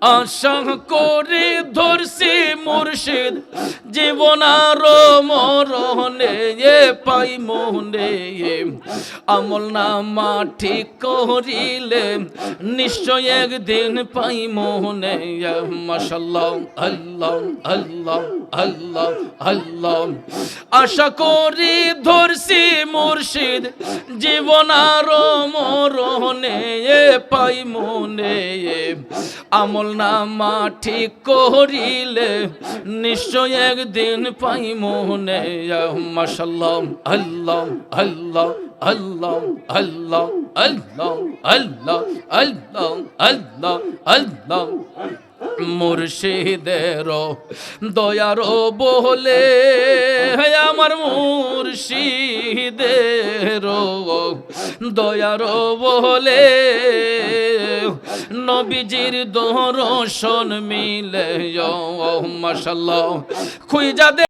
আশা করে ধরছি মুর্শিদ। জীবন আর মরণে এ পাই মনে। আমল নামা ঠিক করিলে নিশ্চয় একদিন পাই মনে। মাশাল্লাহ, আল্লাহ আল্লাহ আল্লাহ আল্লাহ। আশা করি ধরছি মুর্শিদ, জীবন আর মরণে পাই মনে। আমল নামা ঠিক করিলে নিশ্চয় একদিন পাই মনে। মাশাল্লাহ, আল্লাহ আল্লাহ আল্লাহ আল্লাহ আল্লাহ আল্লাহ মুর্শিদের দয়ার হে আমার মুর্শিদের দয়ার বলে নবীজির দর্শন মিলে মাশাল্লাহ খুঁজা